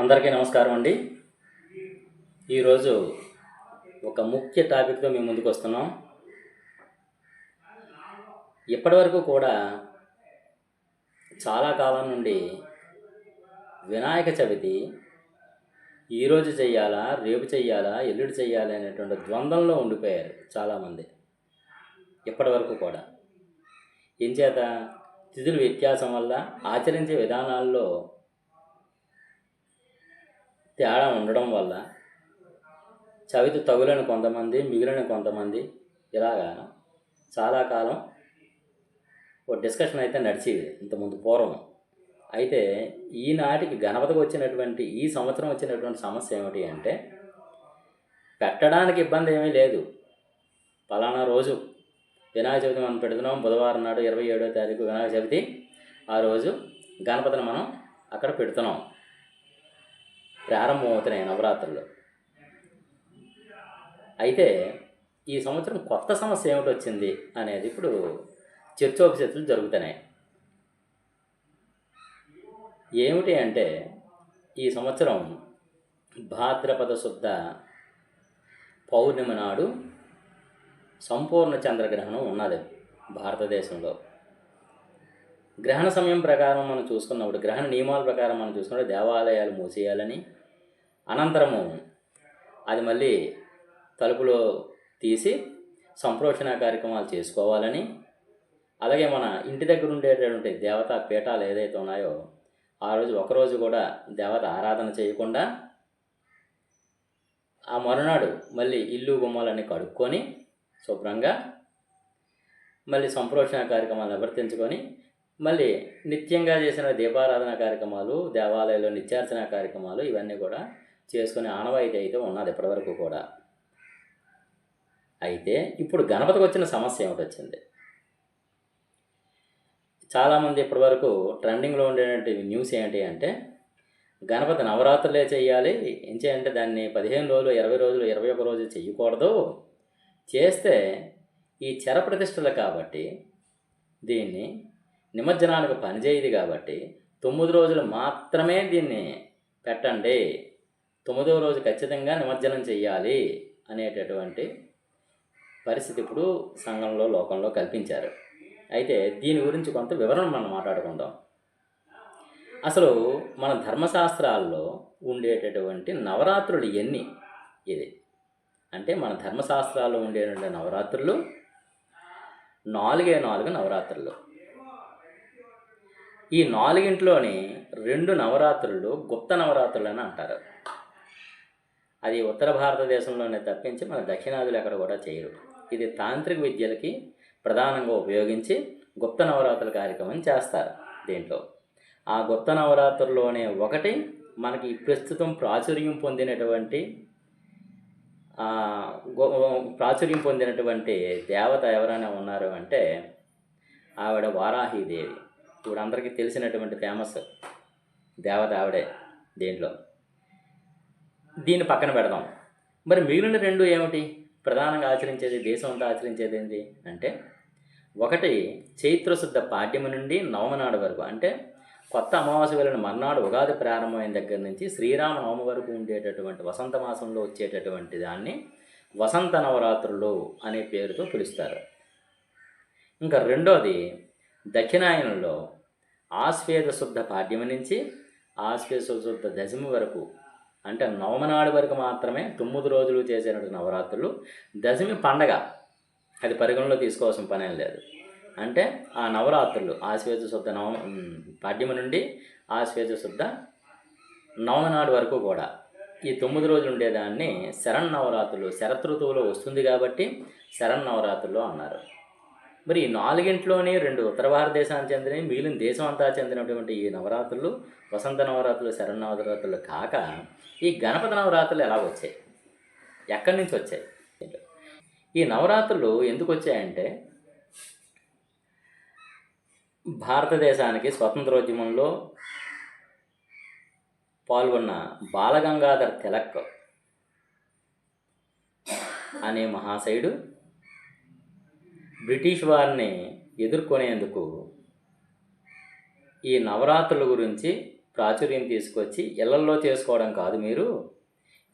అందరికీ నమస్కారం అండి. ఈరోజు ఒక ముఖ్య టాపిక్తో మేము ముందుకు వస్తున్నాం. ఇప్పటివరకు కూడా చాలా కాలం నుండి వినాయక చవితి ఈరోజు చెయ్యాలా రేపు చెయ్యాలా ఎల్లుడు చెయ్యాలా అనేటువంటి ద్వంద్వంలో ఉండిపోయారు చాలామంది. ఇప్పటివరకు కూడా. ఏం చేత తిథులు వ్యత్యాసం వల్ల ఆచరించే విధానాల్లో తేడా ఉండడం వల్ల చవితి తగులని కొంతమంది మిగిలిన కొంతమంది ఇలాగా చాలా కాలం ఓ డిస్కషన్ అయితే నడిచేది ఇంతకుముందు పూర్వం. అయితే ఈనాటికి గణపతికి వచ్చినటువంటి ఈ సంవత్సరం వచ్చినటువంటి సమస్య ఏమిటి అంటే పెట్టడానికి ఇబ్బంది ఏమీ లేదు. పలానా రోజు వినాయక చవితి మనం పెడుతున్నాం. బుధవారం నాడు ఇరవై ఏడో తారీఖు వినాయక చవితి. ఆ రోజు గణపతిని మనం అక్కడ పెడుతున్నాం. ప్రారంభమవుతున్నాయి నవరాత్రులు. అయితే ఈ సంవత్సరం కొత్త సమస్య ఏమిటి వచ్చింది అనేది ఇప్పుడు చర్చోపచర్చలు జరుగుతున్నాయి. ఏమిటి అంటే ఈ సంవత్సరం భాద్రపద శుద్ధ పౌర్ణమి నాడు సంపూర్ణ చంద్రగ్రహణం ఉన్నది భారతదేశంలో. గ్రహణ సమయం ప్రకారం మనం చూసుకున్నప్పుడు గ్రహణ నియమాల ప్రకారం మనం చూసుకున్నప్పుడు దేవాలయాలు మూసేయాలని అనంతరము అది మళ్ళీ తలుపులో తీసి సంప్రోషణ కార్యక్రమాలు చేసుకోవాలని అలాగే మన ఇంటి దగ్గర ఉండేటటువంటి దేవతా పీఠాలు ఏదైతే ఉన్నాయో ఆ రోజు ఒకరోజు కూడా దేవత ఆరాధన చేయకుండా ఆ మరునాడు మళ్ళీ ఇల్లు గుమ్మాలన్నీ కడుక్కొని శుభ్రంగా మళ్ళీ సంప్రోషణ కార్యక్రమాలు నివర్తించుకొని మళ్ళీ నిత్యంగా చేసిన దీపారాధన కార్యక్రమాలు దేవాలయంలో నిత్యార్చన కార్యక్రమాలు ఇవన్నీ కూడా చేసుకునే ఆనవాయితీ అయితే ఉన్నది ఇప్పటివరకు కూడా. అయితే ఇప్పుడు గణపతికి వచ్చిన సమస్య ఏమిటి వచ్చింది చాలామంది ఇప్పటివరకు ట్రెండింగ్లో ఉండేటువంటి న్యూస్ ఏంటి అంటే గణపతి నవరాత్రులే చేయాలి ఏం చేయాలంటే దాన్ని పదిహేను రోజులు ఇరవై రోజులు ఇరవై ఒక రోజులు చేయకూడదు చేస్తే ఈ చెర ప్రతిష్టలు కాబట్టి దీన్ని నిమజ్జనానికి పనిచేయదు కాబట్టి తొమ్మిది రోజులు మాత్రమే దీన్ని పెట్టండి. తొమ్మిదవ రోజు ఖచ్చితంగా నిమజ్జనం చెయ్యాలి అనేటటువంటి పరిస్థితి ఇప్పుడు సంఘంలో లోకంలో కల్పించారు. అయితే దీని గురించి కొంత వివరణ మనం మాట్లాడుకుందాం. అసలు మన ధర్మశాస్త్రాల్లో ఉండేటటువంటి నవరాత్రులు ఎన్ని? ఇది. అంటే మన ధర్మశాస్త్రాల్లో ఉండేటువంటి నవరాత్రులు నాలుగే నాలుగు నవరాత్రులు. ఈ నాలుగింట్లోని రెండు నవరాత్రులు గుప్త నవరాత్రులు అని అంటారు. అది ఉత్తర భారతదేశంలోనే తప్పించి మన దక్షిణాదులు ఎక్కడ కూడా చేయరు. ఇది తాంత్రిక విద్యలకి ప్రధానంగా ఉపయోగించి గుప్త నవరాత్రుల కార్యక్రమం చేస్తారు దీంట్లో. ఆ గుప్త నవరాత్రుల్లోనే ఒకటి మనకి ప్రస్తుతం ప్రాచుర్యం పొందినటువంటి ప్రాచుర్యం పొందినటువంటి దేవత ఎవరైనా ఉన్నారు అంటే ఆవిడ వారాహీదేవి ఇప్పుడు అందరికీ తెలిసినటువంటి ఫేమస్ దేవత ఆవిడే దీంట్లో. దీన్ని పక్కన పెడదాం. మరి మిగిలిన రెండు ఏమిటి? ప్రధానంగా ఆచరించేది దేశం అంతా ఆచరించేది ఏంటి అంటే ఒకటి చైత్రశుద్ధ పాడ్యమి నుండి నవమనాడు వరకు. అంటే కొత్త అమావాస్య వెళ్ళిన మర్నాడు ఉగాది ప్రారంభమైన దగ్గర నుంచి శ్రీరామనవమి వరకు ఉండేటటువంటి వసంత మాసంలో వచ్చేటటువంటి దాన్ని వసంత నవరాత్రులు అనే పేరుతో పిలుస్తారు. ఇంకా రెండోది దక్షిణాయనంలో ఆశ్వేద శుద్ధ పాడ్యమి నుంచి ఆశ్వేద శుద్ధ దశమి వరకు అంటే నవమనాడు వరకు మాత్రమే తొమ్మిది రోజులు చేసేటువంటి నవరాత్రులు. దశమి పండగ అది పరిగణలో తీసుకోవాల్సిన పని లేదు. అంటే ఆ నవరాత్రులు ఆశ్వేజ శుద్ధ నవ పాడ్యమ నుండి ఆశ్వేత శుద్ధ నవమనాడు వరకు కూడా ఈ తొమ్మిది రోజులు ఉండేదాన్ని శరణ్ నవరాత్రులు శరతృతువులో వస్తుంది కాబట్టి శరణ్ నవరాత్రులు అన్నారు. మరి ఈ నాలుగింట్లోనే రెండు ఉత్తర భారతదేశానికి చెందినవి మిగిలిన దేశం అంతా చెందినటువంటి ఈ నవరాత్రులు వసంత నవరాత్రులు శరణ్ నవరాత్రులు కాక ఈ గణపతి నవరాత్రులు ఎలా వచ్చాయి? ఎక్కడి నుంచి వచ్చాయి? ఈ నవరాత్రులు ఎందుకు వచ్చాయంటే భారతదేశానికి స్వతంత్రోద్యమంలో పాల్గొన్న బాలగంగాధర్ తిలక్ అనే మహాశయుడు బ్రిటిష్ వారిని ఎదుర్కొనేందుకు ఈ నవరాత్రుల గురించి ప్రాచుర్యం తీసుకొచ్చి ఇళ్ళల్లో చేసుకోవడం కాదు మీరు.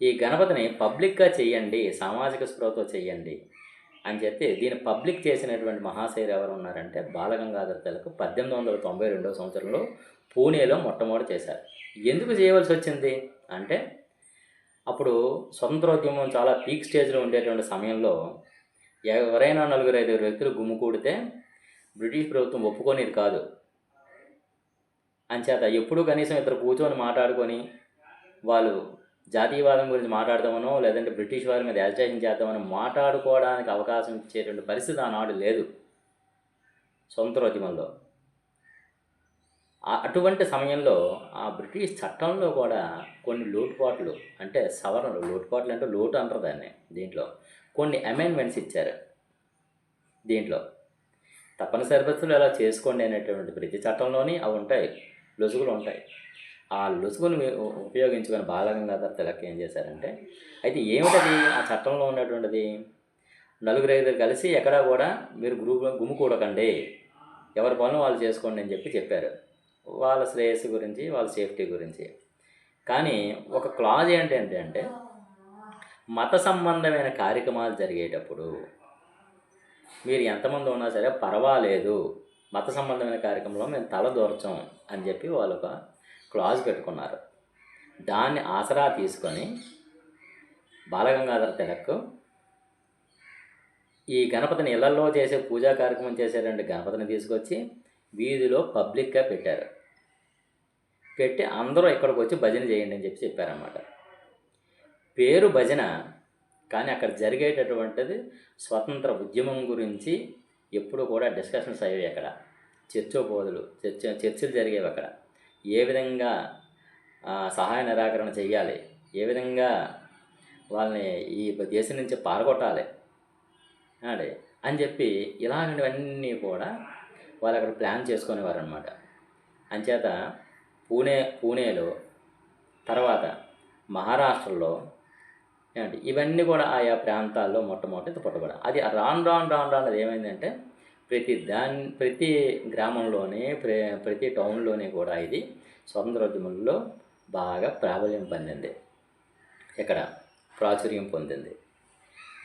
ఈ గణపతిని పబ్లిక్గా చెయ్యండి సామాజిక స్పృహతో చెయ్యండి అని చెప్పి దీన్ని పబ్లిక్ చేసినటువంటి మహాశైలు ఎవరు ఉన్నారంటే బాలగంగాధర తిలక్ పద్దెనిమిది వందల తొంభై రెండవ సంవత్సరంలో పూణేలో మొట్టమొదటి చేశారు. ఎందుకు చేయవలసి వచ్చింది? అంటే అప్పుడు స్వతంత్రోద్యమం చాలా పీక్ స్టేజ్లో ఉండేటువంటి సమయంలో ఎవరైనా నలుగురు ఐదుగురు వ్యక్తులు గుమ్ముకూడితే బ్రిటిష్ ప్రభుత్వం ఒప్పుకొనేది కాదు. అంచేత ఎప్పుడూ కనీసం ఇద్దరు కూర్చొని మాట్లాడుకొని వాళ్ళు జాతీయవాదం గురించి మాట్లాడదామనో లేదంటే బ్రిటిష్ వారి మీద ఎల్చేషన్ చేద్దామనో మాట్లాడుకోవడానికి అవకాశం ఇచ్చేటువంటి పరిస్థితి ఆనాడు లేదు. సొంత ఆ- అటువంటి సమయంలో ఆ బ్రిటిష్ చట్టంలో కూడా కొన్ని లోటుపాట్లు అంటే సవరణలు లోటుపాట్లు అంటే లోటు అంటారు దాన్ని దీంట్లో. కొన్ని అమెండ్మెంట్స్ ఇచ్చారు. దీంట్లో తప్పనిసరి సరిపత్తులు ఎలా చేసుకోండి అనేటువంటి ప్రతి చట్టంలోని అవి ఉంటాయి లొసుగులు ఉంటాయి. ఆ లొసుగును మీ- ఉపయోగించుకొని బాలగంగాధర తిలక్ ఏం చేశారంటే అయితే ఏమిటది ఆ చట్టంలో ఉన్నటువంటిది? నలుగురు ఐదుగురు కలిసి ఎక్కడా కూడా మీరు గ్రూప్ గుమ్ముకూడకండి ఎవరి పనులు వాళ్ళు చేసుకోండి అని చెప్పి చెప్పారు. వాళ్ళ శ్రేయస్సు గురించి వాళ్ళ సేఫ్టీ గురించి. కానీ ఒక క్లాజ్ ఏంటంటే అంటే మత సంబంధమైన కార్యక్రమాలు జరిగేటప్పుడు మీరు ఎంతమంది ఉన్నా సరే పర్వాలేదు మత సంబంధమైన కార్యక్రమంలో మేము తల దూర్చం అని చెప్పి వాళ్ళు ఒక క్లాజ్ పెట్టుకున్నారు. దాన్ని ఆసరా తీసుకొని బాలగంగాధర తిలక్ ఈ గణపతిని ఇళ్ళలో చేసే పూజా కార్యక్రమం చేసేటువంటి గణపతిని తీసుకొచ్చి వీధిలో పబ్లిక్గా పెట్టారు. పెట్టి అందరూ ఇక్కడికి వచ్చి భజన చేయండి అని చెప్పి చెప్పారన్నమాట. పేరు భజన కానీ అక్కడ జరిగేటటువంటిది స్వతంత్ర ఉద్యమం గురించి ఎప్పుడు కూడా డిస్కషన్స్ అయ్యాయి అక్కడ. చర్చోబోధులు చర్చ చర్చలు జరిగేవి అక్కడ. ఏ విధంగా సహాయ నిరాకరణ చేయాలి ఏ విధంగా వాళ్ళని ఈ దేశం నుంచి పారగొట్టాలి అండి అని చెప్పి ఇలాంటివన్నీ కూడా వాళ్ళు అక్కడ ప్లాన్ చేసుకునేవారు అనమాట అంచేత పూణే పూణేలో తర్వాత మహారాష్ట్రలో ఏమంటే ఇవన్నీ కూడా ఆయా ప్రాంతాల్లో మొట్టమొదటి పుట్టబడ. అది రాను రాను రాను రాను అది ఏమైందంటే ప్రతి దాని ప్రతి గ్రామంలోనే ప్ర ప్రతి టౌన్లోనే కూడా ఇది స్వతంత్రోద్యమంలో బాగా ప్రాబల్యం పొందింది. ఇక్కడ ప్రాచుర్యం పొందింది.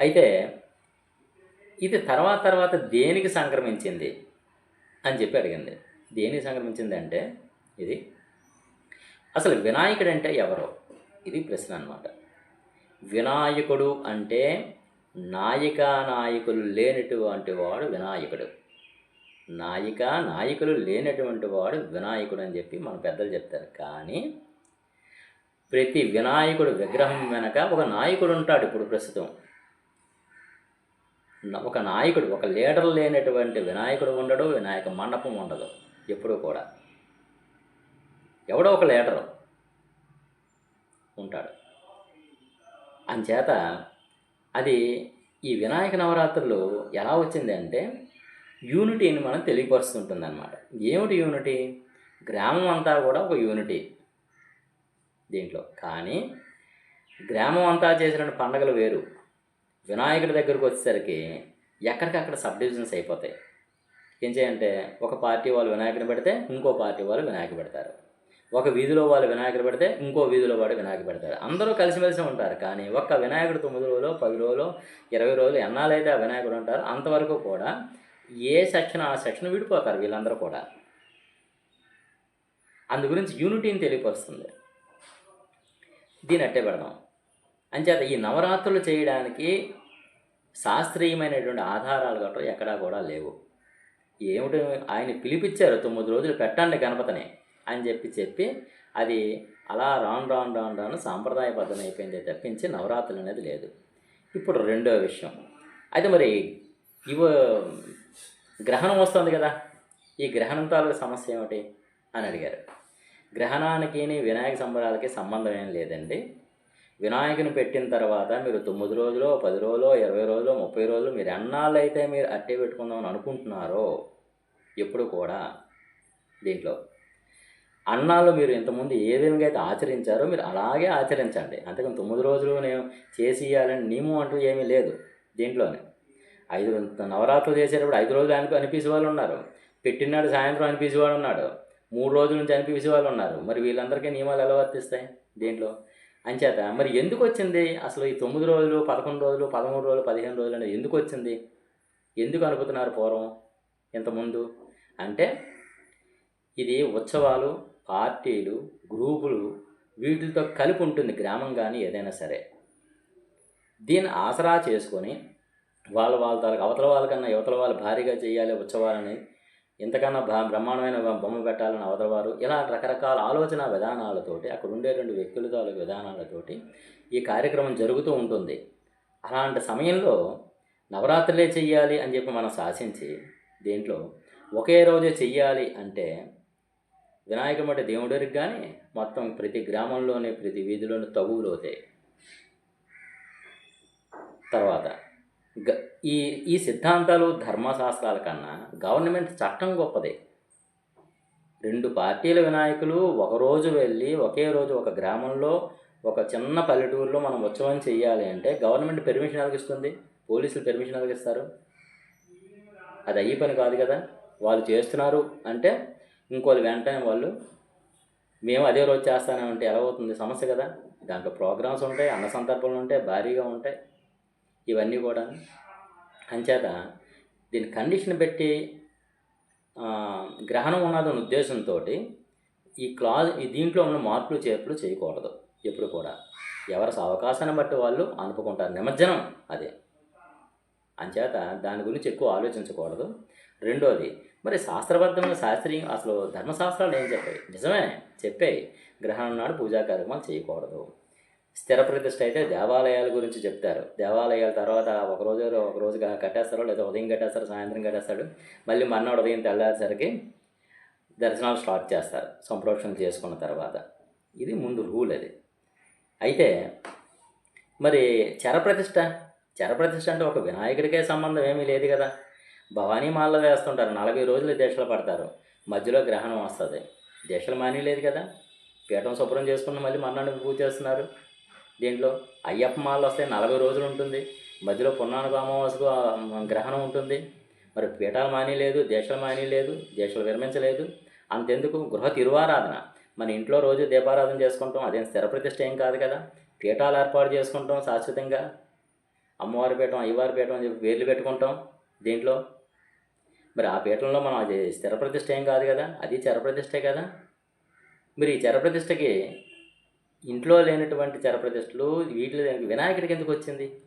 అయితే ఇది తర్వాత తర్వాత దేనికి సంక్రమించింది అని చెప్పి అడిగింది. దేనికి సంక్రమించింది అంటే ఇది అసలు వినాయకుడు అంటే ఎవరు? ఇది ప్రశ్న అనమాట వినాయకుడు అంటే నాయిక నాయకులు లేనటువంటి వాడు వినాయకుడు. నాయిక నాయకులు లేనటువంటి వాడు వినాయకుడు అని చెప్పి మన పెద్దలు చెప్తారు. కానీ ప్రతి వినాయకుడు విగ్రహం వెనక ఒక నాయకుడు ఉంటాడు ఇప్పుడు ప్రస్తుతం. ఒక నాయకుడు ఒక లీడర్ లేనటువంటి వినాయకుడు ఉండడు వినాయక మండపం ఉండదు ఎప్పుడూ కూడా. ఎవడో ఒక లీడరు ఉంటాడు. అంచేత అది ఈ వినాయక నవరాత్రులు ఎలా వచ్చింది అంటే యూనిటీని మనం తెలియపరుస్తుంటుంది అనమాట ఏమిటి యూనిటీ? గ్రామం అంతా కూడా ఒక యూనిటీ దీంట్లో. కానీ గ్రామం అంతా చేసిన పండగలు వేరు. వినాయకుడి దగ్గరకు వచ్చేసరికి ఎక్కడికక్కడ సబ్ డివిజన్స్ అయిపోతాయి. ఏం చేయంటే ఒక పార్టీ వాళ్ళు వినాయకుడిని పెడితే ఇంకో పార్టీ వాళ్ళు వినాయకుడు పెడతారు. ఒక వీధిలో వాళ్ళు వినాయకుడు పెడితే ఇంకో వీధిలో వాడు వినాయకుడు పెడతారు అందరూ కలిసిమెలిసి ఉంటారు. కానీ ఒక్క వినాయకుడు తొమ్మిది రోజులు పది రోజులు ఇరవై రోజులు ఎన్నాళ్ళైతే ఆ వినాయకుడు ఉంటారు అంతవరకు కూడా ఏ సెక్షన్ ఆ సెక్షన్ విడిపోతారు వీళ్ళందరూ కూడా. అందు గురించి యూనిటీని తెలియపరుస్తుంది. దీని అట్టే పెడదాం. అంచేత ఈ నవరాత్రులు చేయడానికి శాస్త్రీయమైనటువంటి ఆధారాలు గట్రా ఎక్కడా కూడా లేవు. ఏమిటి? ఆయన పిలిపించారు తొమ్మిది రోజులు పెట్టండి గణపతిని. అని చెప్పి చెప్పి అది అలా రాను రాను రాను రాను సాంప్రదాయబద్ధం అయిపోయింది తప్పించి నవరాత్రులు అనేది లేదు. ఇప్పుడు రెండో విషయం. అయితే మరి ఇవ గ్రహణం వస్తుంది కదా. ఈ గ్రహణం తాలూకు సమస్య ఏమిటి అని అడిగారు. గ్రహణానికి వినాయక సంబరాలకి సంబంధం ఏం లేదండి. వినాయకుని పెట్టిన తర్వాత మీరు తొమ్మిది రోజులు పది రోజులు ఇరవై రోజులు ముప్పై రోజులు మీరు ఎన్నాళ్ళు అయితే మీరు అట్టే పెట్టుకుందామని అనుకుంటున్నారో ఎప్పుడు కూడా దీంట్లో అన్నాళ్ళు మీరు ఇంతకుముందు ఏ విధంగా అయితే ఆచరించారో మీరు అలాగే ఆచరించండి. అంతేకాని తొమ్మిది రోజులు నేను చేసి ఇవ్వాలని నియమం అంటూ ఏమీ లేదు దీంట్లోనే. ఐదు నవరాత్రులు చేసేటప్పుడు ఐదు రోజులు అనిపి అనిపించే వాళ్ళు ఉన్నారు. పెట్టినాడు సాయంత్రం అనిపించే వాడు ఉన్నాడు. మూడు రోజుల నుంచి అనిపించే వాళ్ళు ఉన్నారు. మరి వీళ్ళందరికీ నియమాలు ఎలా వర్తిస్తాయి దీంట్లో? అంచేత మరి ఎందుకు వచ్చింది? అసలు ఈ తొమ్మిది రోజులు పదకొండు రోజులు పదమూడు రోజులు పదిహేను రోజులు అనేది ఎందుకు వచ్చింది? ఎందుకు అనుకుతున్నారు పూర్వం ఇంతకుముందు? అంటే ఇది ఉత్సవాలు పార్టీలు గ్రూపులు వీటితో కలిపి ఉంటుంది గ్రామం కానీ ఏదైనా సరే. దీన్ని ఆసరా చేసుకొని వాళ్ళ వాళ్ళ తాలకు అవతల వాళ్ళకన్నా యువతల వాళ్ళు భారీగా చేయాలి ఉత్సవాలని ఇంతకన్నా బా బ్రహ్మాండమైన బొమ్మ పెట్టాలని అవతల వారు ఇలా రకరకాల ఆలోచన విధానాలతోటి అక్కడ ఉండే రెండు వ్యక్తుల తాలూకు విధానాలతోటి ఈ కార్యక్రమం జరుగుతూ ఉంటుంది. అలాంటి సమయంలో నవరాత్రులే చెయ్యాలి అని చెప్పి మనం శాసించి దీంట్లో ఒకే రోజే చెయ్యాలి అంటే వినాయక మఠ దేవుడికి కానీ మొత్తం ప్రతి గ్రామంలోనే ప్రతి వీధిలోనే తగువులు అవుతాయి. తర్వాత గ ఈ ఈ సిద్ధాంతాలు ధర్మశాస్త్రాల కన్నా గవర్నమెంట్ చట్టం గొప్పది. రెండు పార్టీల వినాయకులు ఒకరోజు వెళ్ళి ఒకే రోజు ఒక గ్రామంలో ఒక చిన్న పల్లెటూరులో మనం ఉత్సవం చేయాలి అంటే గవర్నమెంట్ పెర్మిషన్ అలగిస్తుంది పోలీసులు పెర్మిషన్ అలగిస్తారు అది అయ్యి పని కాదు కదా. వాళ్ళు చేస్తున్నారు అంటే ఇంకోది వెంటనే వాళ్ళు మేము అదే రోజు చేస్తానంటే ఎలా అవుతుంది? సమస్య కదా. దాంట్లో ప్రోగ్రామ్స్ ఉంటాయి అన్న సందర్భాలు ఉంటాయి భారీగా ఉంటాయి. ఇవన్నీ కూడా అంచేత దీని కండిషన్ పెట్టి గ్రహణం ఉన్నదన్న ఉద్దేశంతో ఈ క్లాజ్ ఈ దీంట్లో ఉన్న మార్పులు చేర్పులు చేయకూడదు ఎప్పుడు కూడా. ఎవరి అవకాశాన్ని బట్టి వాళ్ళు అనుకుంటారు నిమజ్జనం అదే. అంచేత దాని గురించి ఎక్కువ ఆలోచించకూడదు. రెండోది మరి శాస్త్రబద్ధమైన శాస్త్రీయం అసలు ధర్మశాస్త్రాలు ఏం చెప్పాయి? నిజమే చెప్పాయి. గ్రహణం నాడు పూజా కార్యక్రమాలు చేయకూడదు. స్థిర ప్రతిష్ట అయితే దేవాలయాల గురించి చెప్తారు. దేవాలయాల తర్వాత ఒక రోజు ఒక రోజు కట్టేస్తారు లేదా ఉదయం కట్టేస్తారు సాయంత్రం కట్టేస్తాడు. మళ్ళీ మన్నాడు ఉదయం తెల్లారేసరికి దర్శనాలు స్టార్ట్ చేస్తారు. సంప్రోక్షణ చేసుకున్న తర్వాత. ఇది ముందు రూల్ అది. అయితే మరి చరప్రతిష్ట చరప్రతిష్ఠ అంటే ఒక వినాయకుడికే సంబంధం ఏమీ లేదు కదా. భవానీ మాలలో వేస్తుంటారు నలభై రోజులు దీక్షలు పడతారు మధ్యలో గ్రహణం వస్తుంది. దీక్షలు మాని లేదు కదా. పీఠం శుభ్రం చేసుకుని మళ్ళీ మర్నాడు పూజ చేస్తున్నారు. దీంట్లో అయ్యప్ప మాలలు వస్తే నలభై రోజులు ఉంటుంది మధ్యలో పున్నానుకు అమావాసకు గ్రహణం ఉంటుంది. మరి పీఠాలు మాని లేదు దీక్షలు మాని లేదు దీక్షలు విరమించలేదు. అంతెందుకు? గృహ తిరువారాధన. మన ఇంట్లో రోజు దీపారాధన చేసుకుంటాం అదేం స్థిర ప్రతిష్ట ఏం కాదు కదా. పీఠాలు ఏర్పాటు చేసుకుంటాం శాశ్వతంగా. అమ్మవారి పీఠం అయ్యవారి పీఠం అని చెప్పి పేర్లు పెట్టుకుంటాం దీంట్లో. మరి ఆ పీఠంలో మనం అది స్థిర ప్రతిష్ట ఏం కాదు కదా అది చరప్రతిష్టే కదా. మరి ఈ చరప్రతిష్టకి ఇంట్లో లేనటువంటి చరప్రతిష్టలు వీటిలో వినాయకుడికి ఎందుకు వచ్చింది?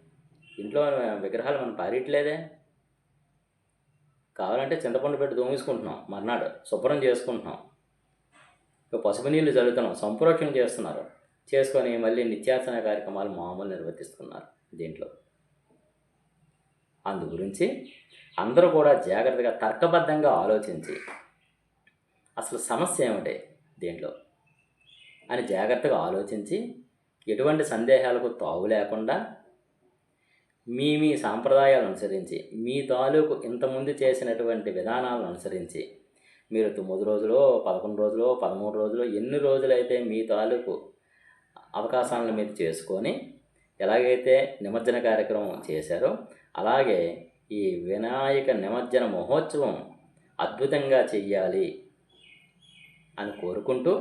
ఇంట్లో విగ్రహాలు మనం పారేయట్లేదే. కావాలంటే చింతపండు పెట్టి దోమేసుకుంటున్నాం మర్నాడు శుభ్రం చేసుకుంటున్నాం. ఇక పసుపు నీళ్ళు చల్లుతున్నాం సంప్రోక్షణ చేస్తున్నారు. చేసుకొని మళ్ళీ నిత్యాసన కార్యక్రమాలు మామూలు నిర్వర్తిస్తున్నారు దీంట్లో. అందు గురించి అందరూ కూడా జాగ్రత్తగా తర్కబద్ధంగా ఆలోచించి అసలు సమస్య ఏమిటి దీంట్లో అని జాగ్రత్తగా ఆలోచించి ఎటువంటి సందేహాలకు తావు లేకుండా మీ మీ సాంప్రదాయాలను అనుసరించి మీ తాలూకు ఇంతకుముందు చేసినటువంటి విధానాలను అనుసరించి మీరు తొమ్మిది రోజులు పదకొండు రోజులు పదమూడు రోజులు ఎన్ని రోజులైతే మీ తాలూకు అవకాశాలను మీరు చేసుకొని ఎలాగైతే నిమజ్జన కార్యక్రమం చేశారో అలాగే ఈ వినాయక నిమజ్జన మహోత్సవం అద్భుతంగా చెయ్యాలి అని కోరుకుంటూ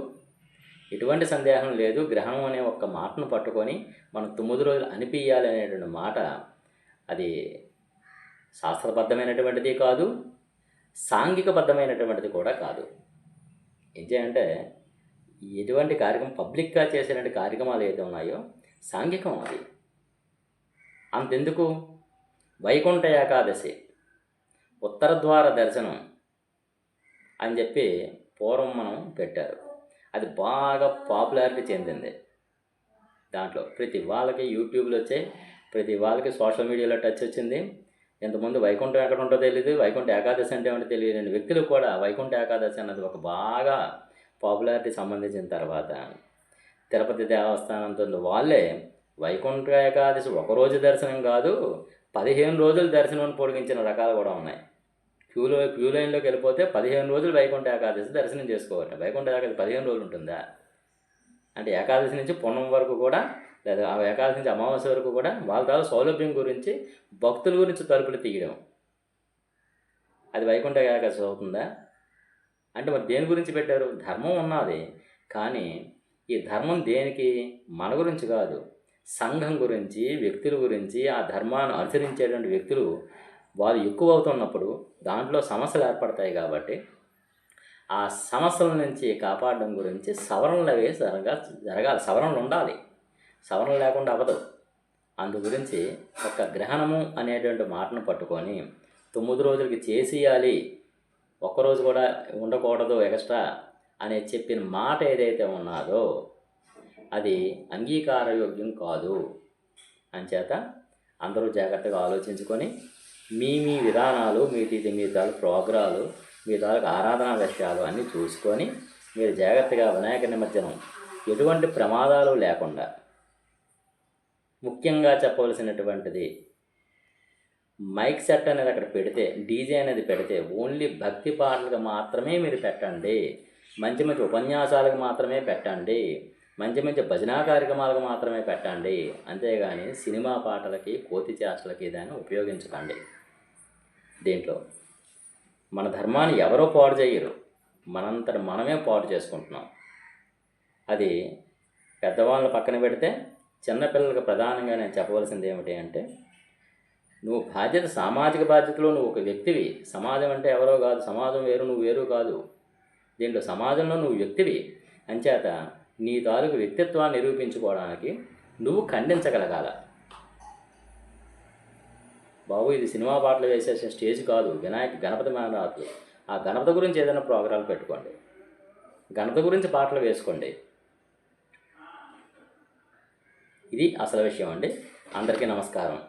ఎటువంటి సందేహం లేదు. గ్రహణం అనే ఒక్క మాటను పట్టుకొని మనం తొమ్మిది రోజులు అనిపించాలి అనేటువంటి మాట అది శాస్త్రబద్ధమైనటువంటిది కాదు సాంఘికబద్ధమైనటువంటిది కూడా కాదు. ఏం చేయాలంటే ఎటువంటి కార్యక్రమం పబ్లిక్గా చేసేటువంటి కార్యక్రమాలు ఏదో ఉన్నాయో సాంఘికం అది. అంతెందుకు? వైకుంఠ ఏకాదశి ఉత్తర ద్వార దర్శనం అని చెప్పి పూర్వం మనం పెట్టారు. అది బాగా పాపులారిటీ చెందింది దాంట్లో. ప్రతి వాళ్ళకి యూట్యూబ్లో వచ్చాయి ప్రతి వాళ్ళకి సోషల్ మీడియాలో టచ్ వచ్చింది. ఇంతకుముందు వైకుంఠం ఎక్కడ ఉంటుందో తెలియదు వైకుంఠ ఏకాదశి అంటే ఏమిటో తెలియని వ్యక్తులు కూడా వైకుంఠ ఏకాదశి అన్నది ఒక బాగా పాపులారిటీ సంబంధించిన తర్వాత తిరుపతి దేవస్థానంతో వాళ్ళే వైకుంఠ ఏకాదశి ఒకరోజు దర్శనం కాదు పదిహేను రోజులు దర్శనం పొడిగించిన రకాలు కూడా ఉన్నాయి. క్యూలో క్యూ లైన్లోకి వెళ్ళిపోతే పదిహేను రోజులు వైకుంఠ ఏకాదశి దర్శనం చేసుకోవాలి. వైకుంఠ ఏకాదశి పదిహేను రోజులు ఉంటుందా? అంటే ఏకాదశి నుంచి పుణ్యం వరకు కూడా లేదా ఆ ఏకాదశి నుంచి అమావాస్య వరకు కూడా వాళ్ళ ద్వారా సౌలభ్యం గురించి భక్తుల గురించి తలుపులు తీయడం. అది వైకుంఠ ఏకాదశి అవుతుందా? అంటే మరి దేని గురించి పెట్టారు? ధర్మం ఉన్నది కానీ ఈ ధర్మం దేనికి? మన గురించి కాదు. సంఘం గురించి వ్యక్తుల గురించి ఆ ధర్మాన్ని అనుసరించేటువంటి వ్యక్తులు వారు ఎక్కువ అవుతున్నప్పుడు దాంట్లో సమస్యలు ఏర్పడతాయి కాబట్టి ఆ సమస్యల నుంచి కాపాడడం గురించి సవరణలు అవి జరగా జరగాలి. సవరణలు ఉండాలి. సవరణ లేకుండా అవ్వదు. అందు గురించి ఒక గ్రహణము అనేటువంటి మాటను పట్టుకొని తొమ్మిది రోజులకి చేసేయాలి. ఒక్కరోజు కూడా ఉండకూడదు ఎక్స్ట్రా అనే చెప్పిన మాట ఏదైతే ఉన్నదో అది అంగీకారయోగ్యం కాదు. అంచేత అందరూ జాగ్రత్తగా ఆలోచించుకొని మీ మీ విధానాలు మీ ఇది మీ తాలూ ప్రోగ్రాలు మీ తాలూకు ఆరాధనా విషయాలు అన్నీ చూసుకొని మీరు జాగ్రత్తగా వినాయక నిమజ్జనం ఎటువంటి ప్రమాదాలు లేకుండా ముఖ్యంగా చెప్పవలసినటువంటిది మైక్ సెట్ అనేది అక్కడ పెడితే డీజే అనేది పెడితే ఓన్లీ భక్తి పాటలకు మాత్రమే మీరు పెట్టండి. మంచి మంచి ఉపన్యాసాలకు మాత్రమే పెట్టండి. మంచి మంచి భజనా కార్యక్రమాలకు మాత్రమే పెట్టండి. అంతేగాని సినిమా పాటలకి కోతి చేష్టలకి దాన్ని ఉపయోగించకండి. దీంట్లో మన ధర్మాన్ని ఎవరో పాడు చేయరు. మనంతట మనమే పాడు చేసుకుంటున్నాం. అది పెద్దవాళ్ళని పక్కన పెడితే చిన్నపిల్లలకు ప్రధానంగా నేను చెప్పవలసింది ఏమిటి అంటే నువ్వు బాధ్యత సామాజిక బాధ్యతలో నువ్వు ఒక వ్యక్తివి. సమాజం అంటే ఎవరో కాదు సమాజం వేరు నువ్వు వేరు కాదు. దీంట్లో సమాజంలో నువ్వు వ్యక్తివి. అంచేత నీ తాలూకు వ్యక్తిత్వాన్ని నిరూపించుకోవడానికి నువ్వు ఖండించగలగాల. బాబు ఇది సినిమా పాటలు వేసేసిన స్టేజ్ కాదు. వినాయక గణపతి మహారాజు ఆ గణపతి గురించి ఏదైనా ప్రోగ్రాం పెట్టుకోండి. గణపతి గురించి పాటలు వేసుకోండి. ఇది అసలు విషయం అండి. అందరికీ నమస్కారం.